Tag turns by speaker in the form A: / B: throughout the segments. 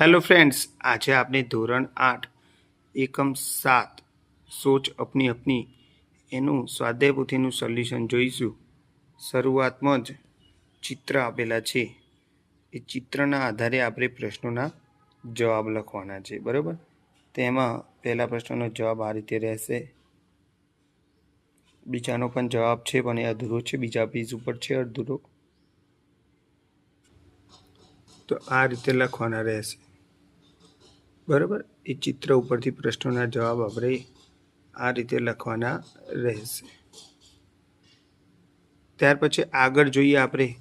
A: Hello friends આજે આપણે ધોરણ આઠ, એકમ સાત, સોચ અપની અપની એનું સ્વાધ્યાય પોથીનું સોલ્યુશન જોઈશું. શરૂઆતમાં જ ચિત્ર આપેલા છે. એ ચિત્રના આધારે આપણે પ્રશ્નોના જવાબ લખવાના છે. બરાબર? તેમાં પહેલા પ્રશ્નનો જવાબ આ રીતે રહેશે. બીજાનો પણ જવાબ છે, પણ એ અધૂરો છે. બીજા પેજ ઉપર છે અધૂરો. તો આ રીતે લખવાના રહેશે. બરાબર? એ ચિત્ર ઉપરથી પ્રશ્નોના જવાબ આપણે આ રીતે લખવાના રહેશે. ત્યાર પછી આગળ જોઈએ આપણે,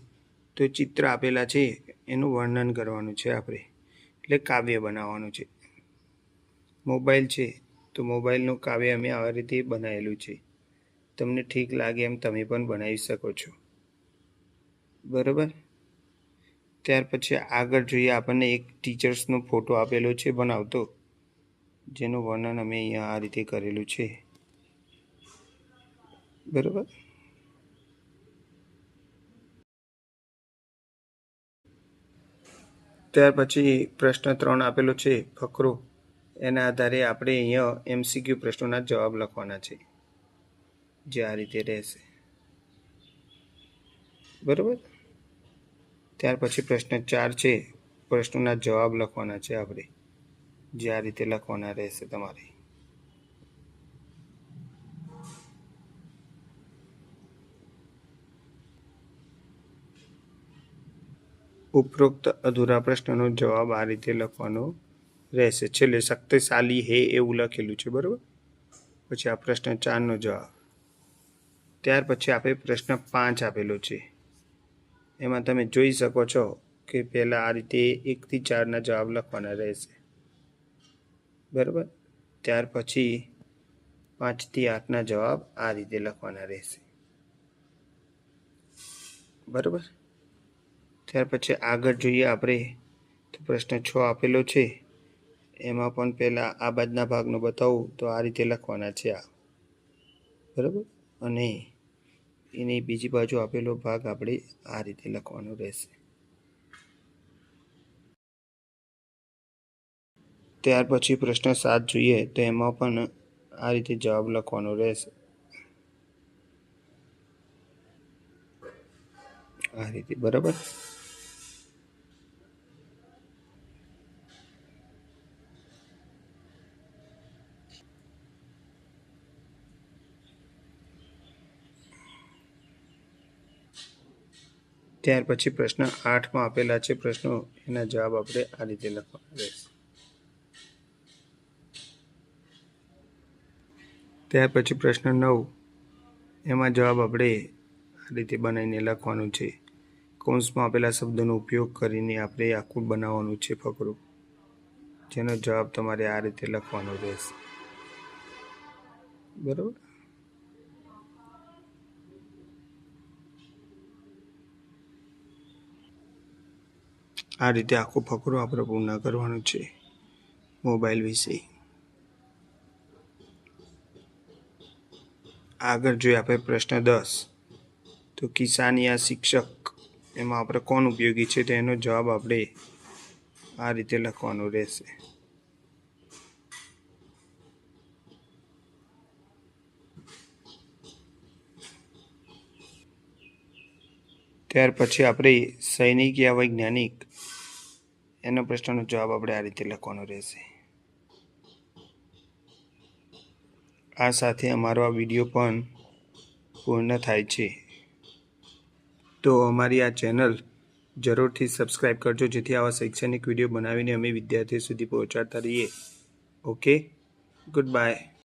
A: તો ચિત્ર આપેલા છે, એનું વર્ણન કરવાનું છે આપણે. એટલે કાવ્ય બનાવવાનું છે. મોબાઈલ છે, તો મોબાઈલનું કાવ્ય અમે આવા રીતે બનાવેલું છે. તમને ઠીક લાગે એમ તમે પણ બનાવી શકો છો. બરાબર? ત્યાર પછી આગળ જોઈએ આપણને એક ટીચર્સનો ફોટો આપેલો છે બનાવતો. જેનું વર્ણન અમે અહીંયા આ રીતે કરેલું છે. બરાબર? ત્યાર પછી પ્રશ્ન ત્રણ આપેલો છે, ફકરો. એના આધારે આપણે અહીંયા એમસીક્યુ પ્રશ્નોના જવાબ લખવાના છે. જે આ રીતે રહેશે. બરાબર? ત્યાર પછી પ્રશ્ન ચાર છે. પ્રશ્નોના જવાબ લખવાના છે આપણે. જે આ રીતે લખવાના રહેશે તમારે. ઉપરોક્ત અધૂરા પ્રશ્નનો જવાબ આ રીતે લખવાનો રહેશે. છેલ્લે શક્તિશાલી હે એવું લખેલું છે, બરાબર? પછી આ પ્રશ્ન ચારનો જવાબ. ત્યાર પછી આપણે પ્રશ્ન પાંચ આપેલો છે. એમાં તમે જોઈ શકો છો કે પહેલાં આ રીતે એકથી ચારના જવાબ લખવાના રહેશે. બરાબર? ત્યાર પછી પાંચથી આઠના જવાબ આ રીતે લખવાના રહેશે. બરાબર? ત્યાર પછી આગળ જોઈએ આપણે, તો પ્રશ્ન છ આપેલો છે. એમાં પણ પહેલાં આ બાજના ભાગનો બતાવું, તો આ રીતે લખવાના છે આ. બરાબર? અને એની બીજી બાજુ આપેલો ભાગ આપણે આ રીતે લખવાનો રહેશે. ત્યાર પછી પ્રશ્ન સાત જોઈએ તો એમાં પણ આ રીતે જવાબ લખવાનો રહેશે. આ રીતે બરાબર? ત્યાર પછી પ્રશ્ન આઠમાં આપેલા છે. પ્રશ્નો એના જવાબ આપણે આ રીતે લખવાના રહેશે. ત્યાર પછી પ્રશ્ન નવ. એમાં જવાબ આપણે આ રીતે બનાવીને લખવાનું છે. કૌંસમાં આપેલા શબ્દોનો ઉપયોગ કરીને આપણે આખું બનાવવાનું છે ફકરો. જેનો જવાબ તમારે આ રીતે લખવાનો રહેશે. બરાબર? આ રીતે આખો ફકરો આપણે પૂર્ણ કરવાનો છે. મોબાઈલ વિશે. આગળ જોઈએ આપણે પ્રશ્ન દસ. તો કિસાન યા શિક્ષક, એમાં આપણે કોણ ઉપયોગી છે? તેનો જવાબ આપણે આ રીતે લખવાનો રહેશે. ત્યાર પછી આપણે સૈનિક યા વૈજ્ઞાનિક? એનો પ્રશ્નનો જવાબ આપણે આ રીતે લખવાનો રહેશે. આ સાથે અમારો આ વીડિયો પણ પૂર્ણ થાય છે. તો અમારી આ ચેનલ જરૂરથી સબસ્ક્રાઈબ કરજો, જેથી આવા શૈક્ષણિક વીડિયો બનાવીને અમે વિદ્યાર્થીઓ સુધી પહોંચાડતા રહીએ. ઓકે? Good bye.